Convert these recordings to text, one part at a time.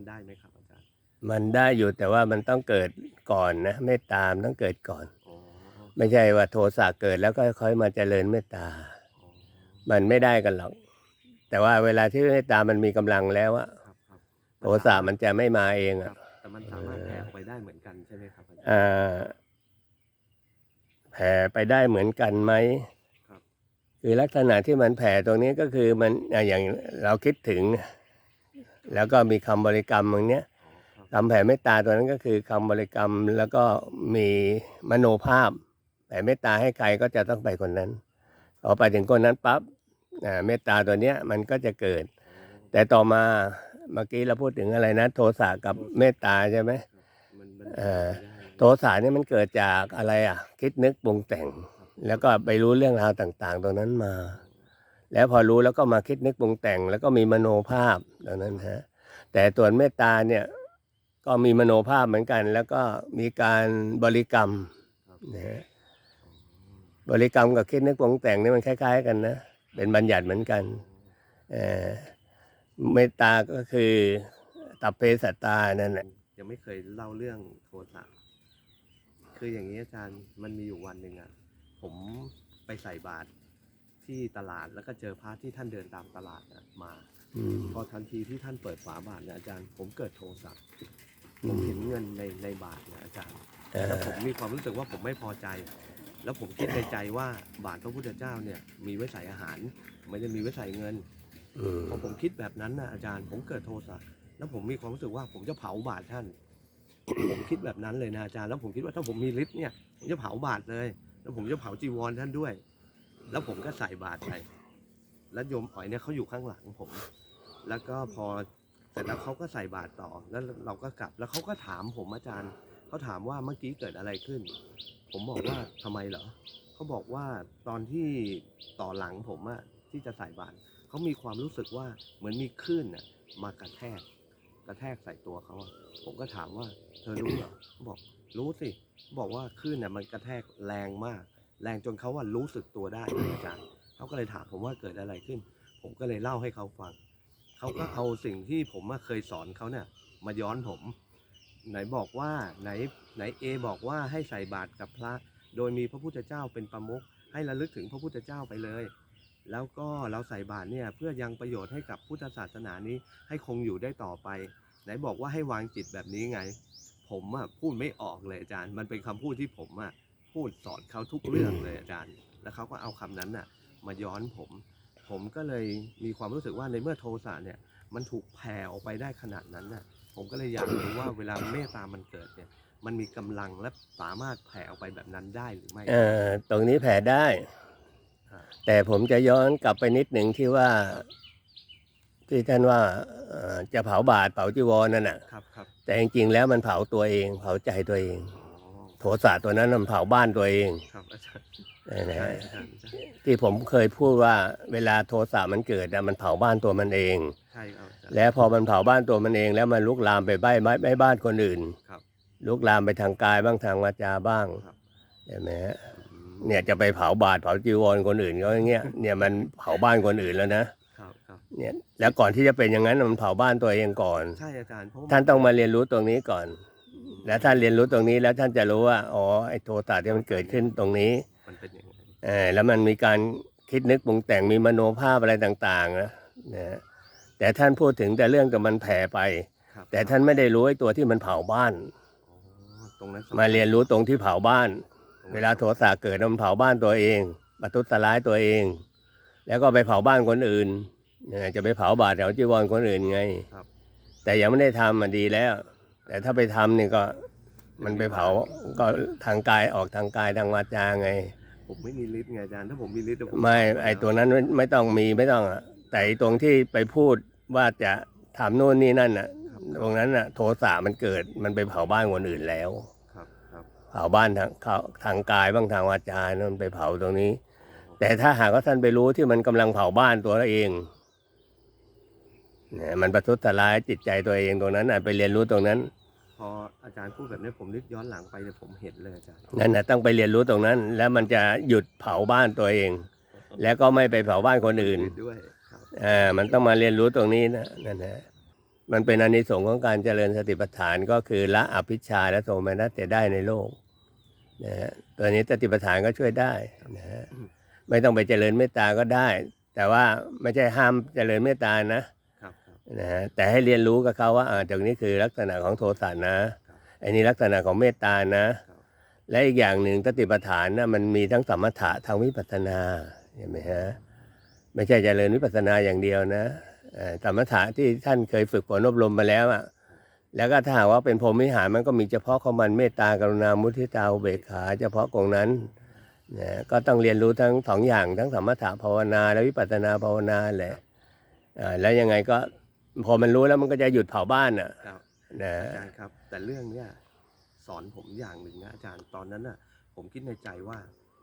นั้นได้ไหมครับอาจารย์มันได้อยู่แต่ว่ามันต้องเกิดก่อนนะเมตตามนต้องเกิดก่อน อ๋อไม่ใช่ว่าโทสะเกิดแล้วก็ค่อยมาเจริญเมตตา อ๋อมันไม่ได้กันหรอก แต่ว่าเวลาที่เมตตามันมีกำลังแล้วอะครับครับโทสะมันจะไม่มาเองครัอะบแต่มันสามารถแผ่ออกไปได้เหมือนกันใช่ไหมครับอาจารย์ อ่าแผ่ไปได้เหมือนกันไหมครับ คือลักษณะที่มันแผ่ตรงนี้ก็คือมันอะอย่างเราคิดถึง แล้วก็มีคำบริกรรมอย่างเนี้ยอ๋อครับคำแผ่เมตตาตัวนั้นก็คือคำบริกรรมแล้วก็มีมโนภาพแผ่เมตตาให้ใครก็จะต้องไปคนนั้นพอไปถึงคนนั้นปั๊บอ่าเมตตาตัวเนี้ยมันก็จะเกิด แต่ต่อมาเมื่อกี้เราพูดถึงอะไรนะ โทสะกับเมตตาใช่ไหมครับมันมันเอ่อแผ่ไปได้โทสะเนี่ยมันเกิดจากอะไรอะ คิดนึกปรุงแต่ง แล้วก็ไปรู้เรื่องราวต่าง ๆตรงนั้นมา แล้วพอรู้แล้วก็มาคิดนึกปรุงแต่ง แล้วก็มีมโนภาพตรงนั้นฮะแต่ตัวเมตตาเนี่ยก็มีมโนภาพเหมือนกัน แล้วก็มีการบริกรรมนะฮะบริกรรมกับคิดนึกปรุงแต่งนี่มันคล้าย ๆ กันนะเป็นบัญญัติเหมือนกันเออเมตตาก็คือตับเพสัตตานั่นแหละยังไม่เคยเล่าเรื่องโทสะคืออย่างนี้อาจารย์มันมีอยู่วันหนึ่งอะ ผมไปใส่บาตร ที่ตลาดแล้วก็เจอพระที่ท่านเดินตามตลาดน่ะมาอืม พอทันทีที่ท่านเปิดฝาบาทเนี่ยอาจารย์ผมเกิดโทสะอืผมมเห็นเงินในในบาทเนี่ยอาจารย์ เอ่อแล้วผมมีความรู้สึกว่าผมไม่พอใจ แล้วผมคิดในใจว่าบาทพระพุทธเจ้าเนี่ยมีไว้ใส่อาหาร ไม่ได้มีไว้ใส่เงิน อืม พอผมคิดแบบนั้นนะอาจารย์ผมเกิดโทสะแล้วผมมีความรู้สึกว่าผมจะเผาบาทท่าน ผมคิดแบบนั้นเลยนะอาจารย์ แล้วผมคิดว่าถ้าผมมีฤทธิ์เนี่ยผมจะเผาบาทเลย แล้วผมจะเผาจีวรท่านด้วย แล้วผมก็ใส่บาตรไป แล้วโยมอ๋อยเนี่ยเขาอยู่ข้างหลังผม แล้วก็พอเสร็จแล้วเขาก็ใส่บาตรต่อ แล้วเราก็กลับ แล้วเขาก็ถามผมอาจารย์ เขาถามว่าเมื่อกี้เกิดอะไรขึ้น ผมบอกว่าทำไมเหรอ เขาบอกว่าตอนที่ต่อหลังผมอะที่จะใส่บาตรเขามีความรู้สึกว่าเหมือนมีคลื่นน่ะมากระแทก กระแทกใส่ตัวเขาอะผมก็ถามว่า เธอรู้เหรอเขาบอกรู้สิ บอกว่าคลื่นน่ะมันกระแทกแรงมาก แรงจนเขาว่ารู้สึกตัวได้เลยอาจารย์เขาก็เลยถามผมว่าเกิดอะไรขึ้น ผมก็เลยเล่าให้เขาฟังเขาก็เอาสิ่งที่ผมเคยสอนเขาเนี่ยมาย้อนผม ไหนบอกว่าไหนไหนเอบอกว่าให้ใส่บาตรกับพระ โดยมีพระพุทธเจ้าเป็นประมุขให้ระลึกถึงพระพุทธเจ้าไปเลย แล้วก็เราใส่บาตรเนี่ยเพื่อยังประโยชน์ให้กับพุทธศาสนานี้ให้คงอยู่ได้ต่อไป ไหนบอกว่าให้วางจิตแบบนี้ไง ผมอะพูดไม่ออกเลยอาจารย์ มันเป็นคำพูดที่ผมอะ พูดสอนเขาทุกเรื่องเลยอาจารย์ แล้วเขาก็เอาคำนั้นน่ะ มาย้อนผม ผมก็เลยมีความรู้สึกว่าในเมื่อโทสะเนี่ย มันถูกแผ่ออกไปได้ขนาดนั้นน่ะ ผมก็เลยอยากรู้ว่าเวลาเมตตามันเกิดเนี่ย มันมีกำลังและสามารถแผ่ออกไปแบบนั้นได้หรือไม่เอ่อตรงนี้แผ่ได้ครับแต่ผมจะย้อนกลับไปนิดหนึ่งที่ว่าที่ท่านว่าเอ่อจะเผาบาตรเผาจีวรนั่นน่ะครับครับแต่จริงๆแล้วมันเผาตัวเอง เผาใจตัวเองอ๋อ โทสะตัวนั้นมันเผาบ้านตัวเองครับอาจารย์นะใช่ฮะอาจารย์ใช่ที่ผมเคยพูดว่าเวลาโทสะมันเกิดอะมันเผาบ้านตัวมันเอง ใช่ครับอาจารย์แล้วพอมันเผาบ้านตัวมันเอง แล้วมันลุกลามไปใบ้ไม้ไม้บ้านคนอื่นครับลุกลามไปทางกายบ้างทางวาจาบ้างครับใช่ไหมฮะอืมเนี่ยจะไปเผาบาตรเผาจีวรคนอื่นก็อย่างเงี้ยเนี่ยมันเผาบ้านคนอื่นแล้วนะครับครับเนี่ยแล้วก่อนที่จะเป็นอย่างนั้นมันเผาบ้านตัวเองก่อนใช่อาจารย์เพราะว่ท่านต้องมาเรียนรู้ตรงนี้ก่อน แล้วท่านเรียนรู้ตรงนี้แล้วท่านจะรู้ว่า อ๋อ ไอ้โทสะที่มันเกิดขึ้นตรงนี้มันเป็นอย่างไรเออแล้วมันมีการคิดนึกปรุงแต่งมีมโนภาพอะไรต่างๆนะนะฮะแต่ท่านพูดถึงแต่เรื่องกับมันแผ่ไป ครับแต่ท่านไม่ได้รู้ไอ้ตัวที่มันเผาบ้าน อ๋อตรงนั้นสำคัญมาเรียนรู้ตรงที่เผาบ้านตรงนั้นเวลาโทสะเกิดมันเผาบ้านตัวเองประทุษร้ายตัวเอง แล้วก็ไปเผาบ้านคนอื่นเนี่ยจะไปเผาบาตรแถวจีวรคนอื่นไง ครับ แต่ยังไม่ได้ทำมันดีแล้ว แต่ถ้าไปทำนี่ก็มันไปเผาก็ทางกายออกทางกายทางวาจาไง ผมไม่มีฤทธิ์ไงอาจารย์ถ้าผมมีฤทธิ์เดี๋ยวผมไม่ทำแล้วไอตัวนั้นไม่ไม่ต้องมีไม่ต้องอะแต่ไอ้ตรงที่ไปพูดว่าจะทำโน่นนี่นั่นน่ะ ตรงนั้นน่ะ โทสะมันเกิดมันไปเผาบ้านคนอื่นแล้ว ครับครับเผาบ้านทางเขาทางกายบ้างทางวาจานั่นไปเผาตรงนี้ แต่ถ้าหากว่าท่านไปรู้ที่มันกำลังเผาบ้านตัวเองเนี่ยมันประทุษร้ายจิตใจตัวเองตรงนั้นน่ะไปเรียนรู้ตรงนั้นพ ออาจารย์พูดแบบนี้ผมนึกย้อนหลังไปเนี่ยผมเห็นเลยอาจารย์นั่นน่ะต้องไปเรียนรู้ตรงนั้น แล้วมันจะหยุดเผาบ้านตัวเอง แล้วก็ไม่ไปเผาบ้านคนอื่นด้วยครับอ่ามันต้องมาเรียนรู้ตรงนี้นะนั่นนะมันเป็นอานิสงส์ของการเจริญสติปัฏฐานก็คือละอภิชฌาและโทมนัสเสียได้ในโลกนะฮะตัวนี้สติปัฏฐานก็ช่วยได้นะฮะไม่ต้องไปเจริญเมตตาก็ได้ แต่ว่าไม่ใช่ห้ามเจริญเมตตานะครับครับ นะฮะแต่ให้เรียนรู้กับเขาว่าอ่าตรงนี้คือลักษณะของโทสะนะครับอันนี้ลักษณะของเมตตานะครับและอีกอย่างหนึ่งสติปัฏฐานนะมันมีทั้งสมถะทางวิปัสสนาเห็นไหมฮะไม่ใช่เจริญวิปัสสนาอย่างเดียวนะเอ่อสมถะที่ท่านเคยฝึกฝนอบรมมาแล้วอะแล้วก็ถ้าหากว่าเป็นพรหมวิหารมันก็มีเฉพาะของมันเมตตากรุณามุทิตาอุเบกขา เฉพาะกองนั้นนะก็ต้องเรียนรู้ทั้งสองอย่างทั้งสมถะภาวนาและวิปัสสนาภาวนาแหละอ่าแล้วยังไงก็ พอมันรู้แล้วมันก็จะหยุดเผาบ้านอะครับนะอาจารย์ครับ แต่เรื่องเนี้ยสอนผมอย่างหนึ่งนะอาจารย์ตอนนั้นน่ะ ผมคิดในใจว่า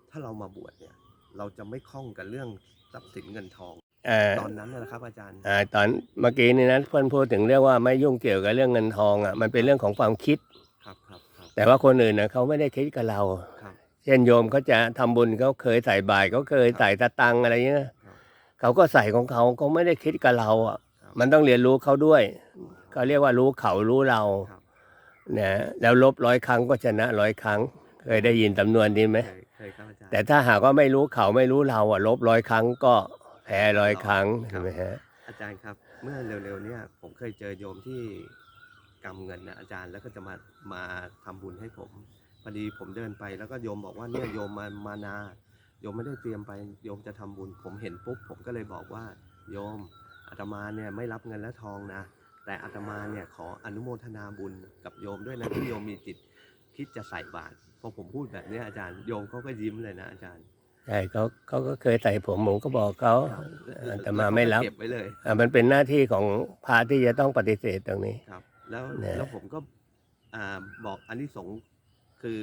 ถ้าเรามาบวชเนี่ย เราจะไม่คล่องกับเรื่องทรัพย์สินเงินทอง เอ่อตอนนั้นนะนะครับอาจารย์อ่าตอนเมื่อกี้นี่นะเพื่อนพูดถึงเรื่องว่าไม่ยุ่งเกี่ยวกับเรื่องเงินทองอะมันเป็นเรื่องของความคิด ครับครับครับแต่ว่าคนอื่นนะเขาไม่ได้คิดกับเรา ครับ เช่นโยมเขาจะทำบุญเขาเคยใส่บาตรเขาเคยใส่ตะตังอะไรเงี้ยครับเขาก็ใส่ของเขาเขาไม่ได้คิดกับเราอะครับ มันต้องเรียนรู้เขาด้วยเขาเรียกว่ารู้เขารู้เราครับนะแล้วลบร้อยครั้งก็ชนะร้อยครั้ง เคยได้ยินจำนวนนี้ไหมเคยเคยครับอาจารย์แต่ถ้าหากว่าไม่รู้เขาไม่รู้เราอะลบร้อยครั้งก็แพ้ร้อยครั้งใช่ไหมฮะอาจารย์ครับ เมื่อเร็วๆเนี่ยผมเคยเจอโยมที่กำเงินนะอาจารย์แล้วก็จะมามาทำบุญให้ผมพอดีผมเดินไปแล้วก็โยมบอกว่าเนี่ยโยมมามานาโยมไม่ได้เตรียมไปโยมจะทำบุญ ผมเห็นปุ๊บผมก็เลยบอกว่าโยม อาตมาเนี่ยไม่รับเงินและทองนะ แต่อาตมาเนี่ยขออนุโมทนาบุญกับโยมด้วยนะที่โยมมีจิตคิดจะใส่บาตรพอผมพูดแบบเนี้ยอาจารย์โยมเขาก็ยิ้มเลยนะอาจารย์ใช่เขาเขาก็เคยใส่ผมผมก็บอกเขาแต่มาไม่รับเก็บไว้เลยอ่ามันเป็นหน้าที่ของพระที่จะต้องปฏิเสธตรงนี้ครับ แล้วเนี่ยแล้วผมก็อ่าบอกอันที่สงส์คือ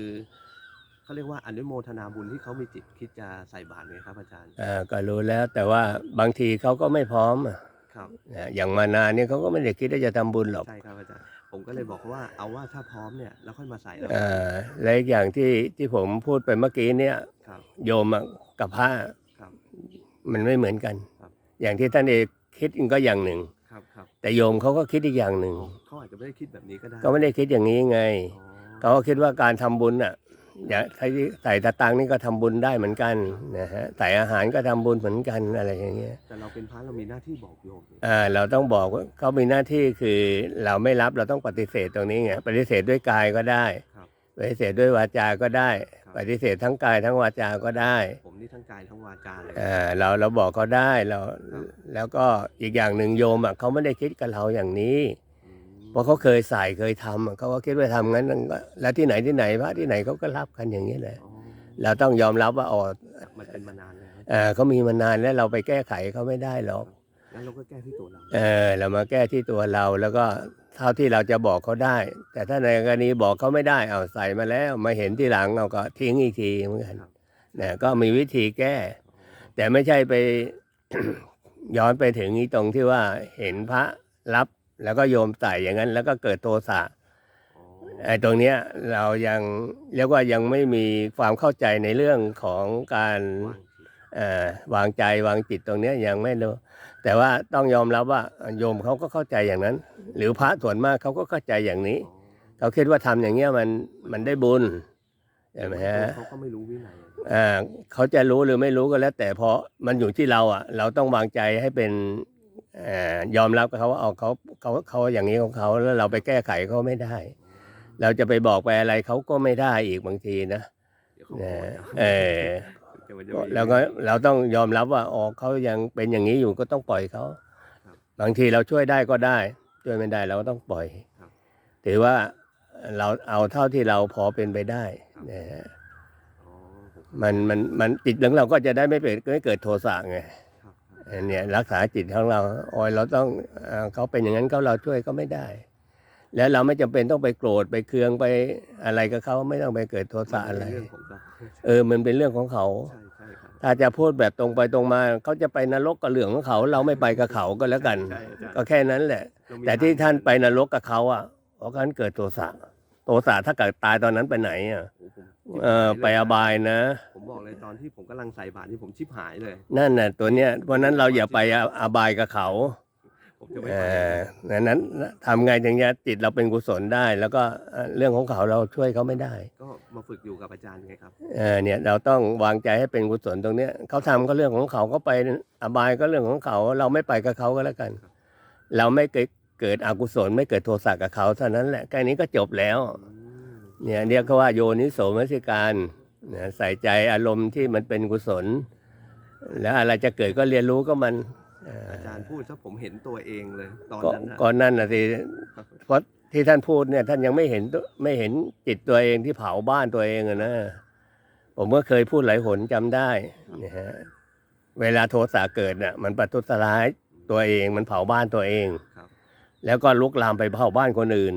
เขาเรียกว่าอนุโมทนาบุญที่เขามีจิตคิดจะใส่บาตรไงครับอาจารย์อ่าก็รู้แล้วแต่ว่าบางทีเขาก็ไม่พร้อมอะ ครับนะอย่างมานานเนี่ยเขาก็ไม่ได้คิดว่าจะทำบุญหรอก ใช่ครับอาจารย์ผมก็เลยบอกว่าเอาว่าถ้าพร้อมเนี่ยแล้วค่อยมาใส่แล้วอ่าและอีกอย่างที่ที่ผมพูดไปเมื่อกี้เนี่ยครับโยมอะกับพระครับมันไม่เหมือนกัน ครับ อย่างที่ท่านเอกคิดก็อย่างหนึ่ง ครับครับแต่โยมเขาก็คิดอีกอย่างหนึ่งอ๋อเขาอาจจะไม่ได้คิดแบบนี้ก็ได้ก็ไม่ได้คิดอย่างนี้ไงอ๋อเขาก็คิดว่าการทำบุญอะ อย่าใส่ใส่ตะตังค์นี่ก็ทำบุญได้เหมือนกันนะฮะใส่อาหารก็ทำบุญเหมือนกันอะไรอย่างเงี้ยแต่เราเป็นพระเรามีหน้าที่บอกโยมนี่อ่าเราต้องบอกว่าเขามีหน้าที่คือเราไม่รับเราต้องปฏิเสธตรงนี้ไงปฏิเสธด้วยกายก็ได้ครับปฏิเสธด้วยวาจา ก็ได้ครับปฏิเสธทั้งกายทั้งวาจา ก็ได้ ผมนี่ทั้งกายทั้งวาจาเลยอ่าเราเราบอกเขาได้เราครับแล้วก็อีกอย่างหนึ่งโยมอะเขาไม่ได้คิดกับเราอย่างนี้อืม เพราะเขาเคยใส่เคยทำอะเขาก็คิดว่าทำงั้นก็แล้วที่ไหนที่ไหนพระที่ไหนเขาก็รับกันอย่างนี้แหละอ๋อเราต้องยอมรับว่าอ๋อมันเป็นมานานแล้วเอ่อเขามีมานานแล้วเราไปแก้ไขเขาไม่ได้หรอกงั้นเราก็แก้ที่ตัวเราเออเรามาแก้ที่ตัวเราแล้วก็เท่าที่เราจะบอกเขาได้ แต่ถ้าในกรณีบอกเขาไม่ได้เอาใส่มาแล้วมาเห็นที่หลังเราก็ทิ้งอีกทีเหมือนกันครับนะก็มีวิธีแก้ แต่ไม่ใช่ไปย้อนไปถึงนี้ตรงที่ว่าเห็นพระรับ แล้วก็โยมใส่อย่างนั้น แล้วก็เกิดโทสะอ๋อไอ้ตรงเนี้ยเรายังเรียกว่ายังไม่มีความเข้าใจในเรื่องของการว่างจิตเอ่อวางใจวางจิตตรงเนี้ยยังไม่รู้แต่ว่าต้องยอมรับว่าโยมเขาก็เข้าใจอย่างนั้น หรือพระส่วนมากเขาก็เข้าใจอย่างนี้อ๋อเขาคิดว่าทำอย่างเงี้ยมันมันได้บุญใช่ไหมฮะเขาก็ไม่รู้วินัยอ่าเขาจะรู้หรือไม่รู้ก็แล้ว แต่เพราะมันอยู่ที่เราอะ เราต้องวางใจให้เป็นเอ่อ ยอมรับกับเขาว่าเอาเขาเขาเขาอย่างนี้ของเขาแล้วเราไปแก้ไขเขาไม่ได้ เราจะไปบอกไปอะไรเขาก็ไม่ได้อีกบางทีนะเดี๋ยวเขานะโกรธเออเดี๋ยวมันจะมีแล้วก็เราต้องยอมรับว่าอ๋อเขายังเป็นอย่างนี้อยู่ก็ต้องปล่อยเขาครับบางทีเราช่วยได้ก็ได้ ช่วยไม่ได้เราก็ต้องปล่อยครับถือว่าเราเอาเท่าที่เราพอเป็นไปได้นะฮะอ๋อผมมันมันมันจิตของเราก็จะได้ไม่เป็นไม่เกิดโทสะไงครับครับอัน เนี้ยรักษาจิตของเราโอ้ยเราต้องเอ่อเขาเป็นอย่างนั้นเขาเราช่วยก็ไม่ได้ แล้วเราไม่จำเป็นต้องไปโกรธไปเคืองไปอะไรกับเขาไม่ต้องไปเกิดโทสะอะไรมันเป็นเรื่องของเราเออมันเป็นเรื่องของเขาใช่ใช่ครับถ้าจะพูดแบบตรงไปตรงมาเขาจะไปนรกกับเหลืองของเขา เราไม่ไปกับเขาก็แล้วกันใช่อาจารย์ก็แค่นั้นแหละเรามีแต่ที่ทงท่านไปนรกกับเขาอะเพราะการเกิดโทสะโทสะถ้าเกิดตายตอนนั้นไปไหนอะโอ้ผม เออไปอบายนะ ผมบอกเลยตอนที่ผมกำลังใส่บาตรนี่ผมชิบหายเลย นั่นน่ะตัวเนี้ยเพราะนั้นเราอย่าไปอาอบายกับเขาผมผมจะไม่เอไปอดังนั้นทำไงถึงจะจิตเราเป็นกุศลได้ แล้วก็เอ่อเรื่องของเขาเราช่วยเขาไม่ได้ ก็มาฝึกอยู่กับอาจารย์ไงครับ เออเนี่ยเราต้องวางใจให้เป็นกุศลตรงเนี้ยเขาทำก็เรื่องของเขาก็ไปอบายก็เรื่องของเขา เราไม่ไปกับเขาก็แล้วกัน เราไม่เกิดเกิดอกุศลไม่เกิดโทสะกับเขาเท่านั้นแหละแค่นี้ก็จบแล้ว อืม เนี่ยเรียกว่าโยนิโสมนสิการเนี่ยใส่ใจอารมณ์ที่มันเป็นกุศล แล้วอะไรจะเกิดก็เรียนรู้ก็มันเอ่ออาจารย์พูดซะผมเห็นตัวเองเลยตอนก็นั้นนะก่อนนั่นนะสิเพราะที่ท่านพูดเนี่ยท่านยังไม่เห็นตัวไม่เห็นจิตตัวเองที่เผาบ้านตัวเองอะนะผมก็เคยพูดหลายหนจำได้เนี่ยฮะเวลาโทสะเกิดน่ะมันประทุษร้ายตัวเองมันเผาบ้านตัวเองครับแล้วก็ลุกลามไปเผาบ้านคนอื่น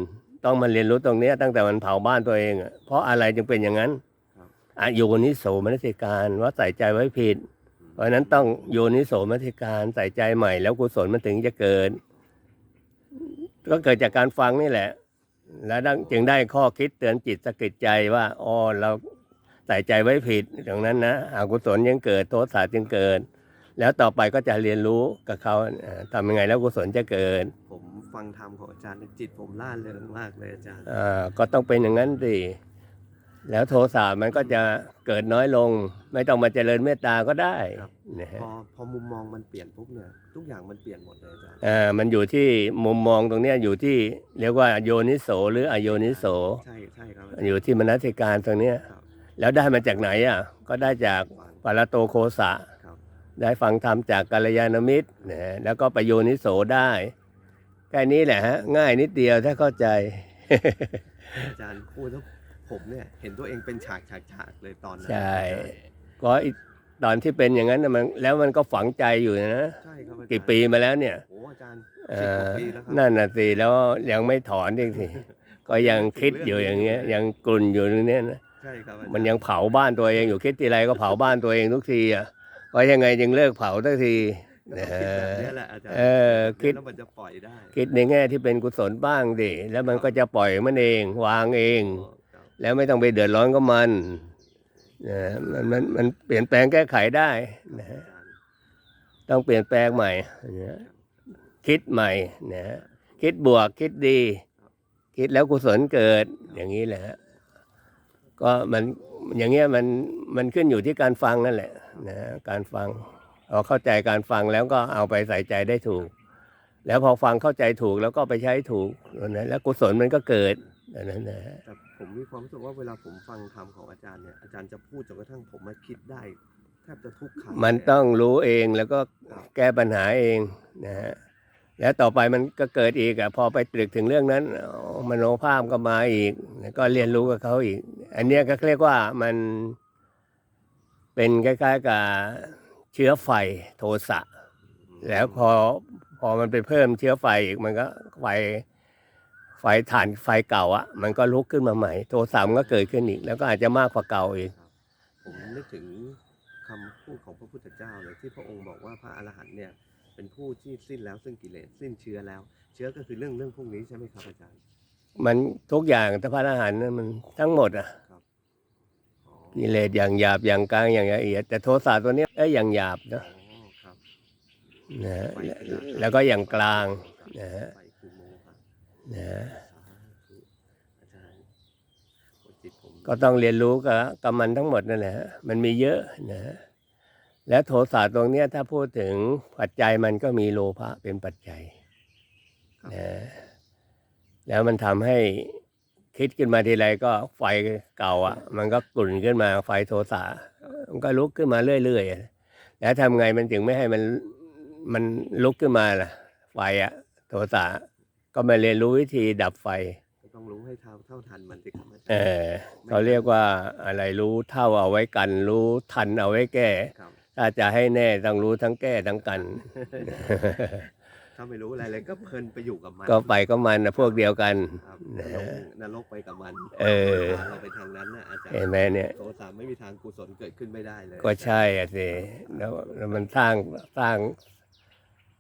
ต้องมาเรียนรู้ตรงเนี้ยตั้งแต่มันเผาบ้านตัวเองอะเพราะอะไรจึงเป็นอย่างนั้นครับอะโยนิโสมนสิการว่าใส่ใจไว้ผิด เพราะฉะนั้นต้องโยนิโสมนสิการใส่ใจใหม่ แล้วกุศลมันถึงจะเกิด ก็เกิดจากการฟังนี่แหละ แล้วดังจึงได้ข้อคิดเตือนจิตสะกิดใจว่าอ๋อเราใส่ใจไว้ผิดตรงนั้นนะอกุศลยังเกิดโทสะจึงเกิด แล้วต่อไปก็จะเรียนรู้กับเขาเอ่อทำยังไงแล้วกุศลจะเกิดผมฟังธรรมของอาจารย์จิตผมล่าเริงมากเลยอาจารย์ อ่าก็ต้องเป็นอย่างนั้นสิแล้วโทสะมันก็จะเกิดน้อยลง ไม่ต้องมาเจริญเมตตาก็ได้นะฮะ พอพอมุมมองมันเปลี่ยนปุ๊บเนี่ยทุกอย่างมันเปลี่ยนหมดเลยอาจารย์ อ่ามันอยู่ที่มุมมองตรงเนี้ยอยู่ที่เรียกว่าโยนิโสหรืออโยนิโส ใช่ใช่ครับอยู่ที่มนสิการตรงเนี้ยครับ แล้วได้มาจากไหนอะก็ได้จากฟังปารโตโคสะครับ ได้ฟังธรรมจากกัลยาณมิตรนะแล้วก็ประโยนิโสได้แค่นี้แหละฮะง่ายนิดเดียวถ้าเข้าใจ อาจารย์พูดแล้วผมเนี่ย เห็นตัวเองเป็นฉากฉากฉากเลยตอนนั้นใช่ก็อีกตอนที่เป็นอย่างนั้นน่ะมันแล้วมันก็ฝังใจอยู่นะใช่ครับอาจารย์กี่ปีมาแล้วเนี่ยโอ้อาจารย์เอสิบกว่าอปีแล้วครับนั่นน่ะสิแล้วยังไม่ถอนอีกสิก็ยังคิดอยู่อย่างเงี้ย ยังกลุ่นอยู่ตรงเนี้ยนะใช่ครับอาจารมันยังเผาบ้านตัวเองอยู่คิดทีไรก็เผาบ้านตัวเองทุกทีอะ ก็ยังไงจึงเลิกเผาทุกทีก็ต้องคิดแบบเนี้ยแหละอาจารย์เออคิดแล้วมันจะปล่อยได้ คิดในแง่ที่เป็นกุศลบ้างดิแล้วมันก็จะปล่อยมันเองวางเองอ๋อครับแล้วไม่ต้องไปเดือดร้อนกับมันนะมันมันมันเปลี่ยนแปลงแก้ไขได้นะฮะอาจารย์ต้องเปลี่ยนแปลงใหม่นะคิดใหม่นะฮะคิดบวกคิดดี คิดแล้วกุศลเกิดอย่างนี้แหละฮะก็มัน อย่างเงี้ยมันมันขึ้นอยู่ที่การฟังนั่นแหละนะฮะการฟังพอเข้าใจการฟังแล้วก็เอาไปใส่ใจได้ถูก แล้วพอฟังเข้าใจถูกแล้วก็ไปใช้ถูกนะแล้วกุศลมันก็เกิดอันนั้นนะฮะแต่ผมมีความรู้สึกว่าเวลาผมฟังธรรมของอาจารย์เนี่ยอาจารย์จะพูดจนกระทั่งผมมาคิดได้แทบจะทุกครั้งมันเลยต้องรู้เองแล้วก็แก้ปัญหาเองนะฮะ แล้วต่อไปมันก็เกิดอีกอะพอไปตรึกถึงเรื่องนั้นมโนภาพก็มาอีก ก็เรียนรู้กับเขาอีก อันเนี้ยก็เรียกว่ามันเป็นคล้ายๆกับเชื้อไฟโทสะแล้วพอพอมันไปเพิ่มเชื้อไฟอีกมันก็ไฟไฟถ่านไฟเก่าอะมันก็ลุกขึ้นมาใหม่ โทสะมันก็เกิดขึ้นอีก แล้วก็อาจจะมากกว่าเก่าอีกผมนึกถึงคำพูดของพระพุทธเจ้าเลยที่พระองค์บอกว่าพระอรหันต์เนี่ย เป็นผู้ที่สิ้นแล้วซึ่งกิเลสสิ้นเชื้อแล้ว เชื้อก็คือเรื่องเรื่องพวกนี้ใช่ไหมครับอาจารย์มันทุกอย่างถ้าพระอรหันต์นั้นมันทั้งหมดอะอ๋อกิเลสอย่างหยาบอย่างกลางอย่างละเอียด แต่โทสะตัวเนี้ยเอ้ยอย่างหยาบนะอ๋อครับนะฮะไฟคือราคะแล้วก็อย่างกลางนะฮะไฟคือโมหะนะฮะสาธุอาจารย์โอ้จิตผมก็ต้องเรียนรู้กับกับมันทั้งหมดนั่นแหละฮะมันมีเยอะนะฮะ และโทสะตรงเนี้ยถ้าพูดถึงปัจจัยมันก็มีโลภะเป็นปัจจัยครับนะแล้วมันทำให้คิดขึ้นมาทีไรก็ไฟเก่าอะ มันก็กลุ่นขึ้นมาไฟโทสะมันก็ลุกขึ้นมาเรื่อยๆแล้วทำไงมันถึงไม่ให้มันมันลุกขึ้นมาล่ะ ไฟอะ โทสะก็มาเรียนรู้วิธีดับไฟก็ต้องรู้ให้เท่าเท่าทันมันสิครับอาจารย์เออเขาเรียกว่าอะไรรู้เท่าเอาไว้กัน รู้ทันเอาไว้แก้ครับ ถ้าจะให้แน่ต้องรู้ทั้งแก้ทั้งกัน ถ้าไม่รู้อะไรเลยก็เพลินไปอยู่กับมันก็ไปก็มันนะพวกเดียวกัน ครับนะนฮะรกนรกไปกับมันเออพาเราไปทางนั้นนะอาจารย์เห็นไหมเนี่ย โทสะไม่มีทางกุศลเกิดขึ้นไม่ได้เลยก็ใช่อะสิแล้วแล้วมันสร้างสร้าง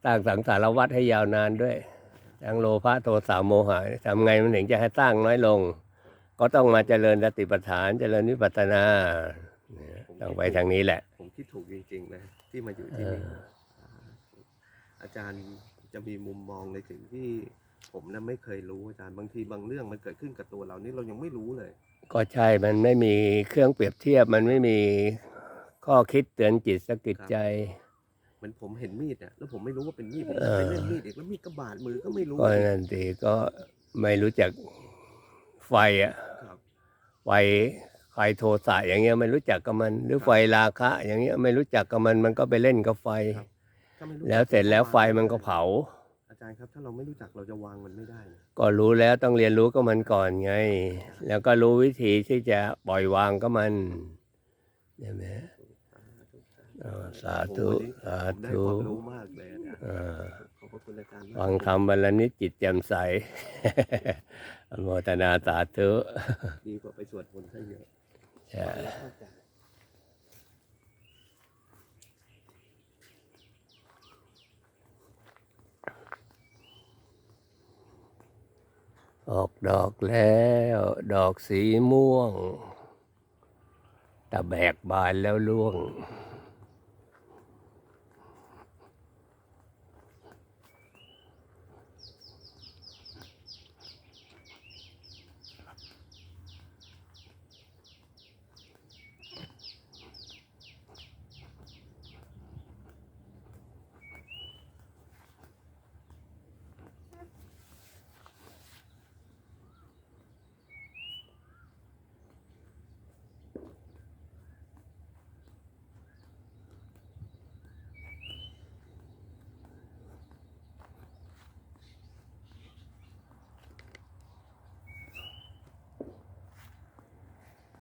สร้างสังสารวัฏให้ยาวนานด้วยทั้งโลภะโทสะโมหะทำไงมันถึงจะให้สร้างน้อยลง ก็ต้องมาเจริญสติปัฏฐานเจริญวิปัสสนาเนี่ย ต้องไปทางนี้แหละ ผมคิดถูกจริงๆนะที่มาอยู่เอที่อนี่อาจารย์จะมีมุมมองในสิ่งที่ผมนั้นไม่เคยรู้อาจารย์บางทีบางเรื่องมันเกิดขึ้นกับตัวเรานี่เรายังไม่รู้เลย ก็ใช่มันไม่มีเครื่องเปรียบเทียบมันไม่มีข้อคิดเตือนจิตสะกิดใจเหมือนผมเห็นมีดเนี่ยแล้วผมไม่รู้ว่าเป็นมีดผมเอไปอเล่นมีดอีกแล้วมีดก็บาดมือก็ไม่รู้ก็นั่นสิก็ไม่รู้จักไฟอะครับไฟ ไฟโทสะอย่างเงี้ยไม่รู้จักกับมัน หรือไฟราคะ อย่างเงี้ยไม่รู้จักกับมันมันก็ไปเล่นกับไฟครับถ้าไม่รู้แล้วเสร็จแล้วไฟมันก็เผา อาจารย์ครับ ถ้าเราไม่รู้จักเราจะวางมันไม่ได้นะก็รู้แล้วต้องเรียนรู้กับมันก่อนไง แล้วก็รู้วิธีที่จะปล่อยวางกับมันใช่ไหมเออสาธุโอ้โหวันนี้สาผมได้ธุความรู้มากเลยอาจารย์เออขอบพระคุณอาจารย์มาก ฟังคำวันละนิดจิตแจ่มใส อนุโมทนาสาธุ ดีกว่าไปสวดมนต์ซะเยอะใช่ อาจารย์ออกดอกแล้ว ดอกสีม่วงตะแบกบานแล้วล่วง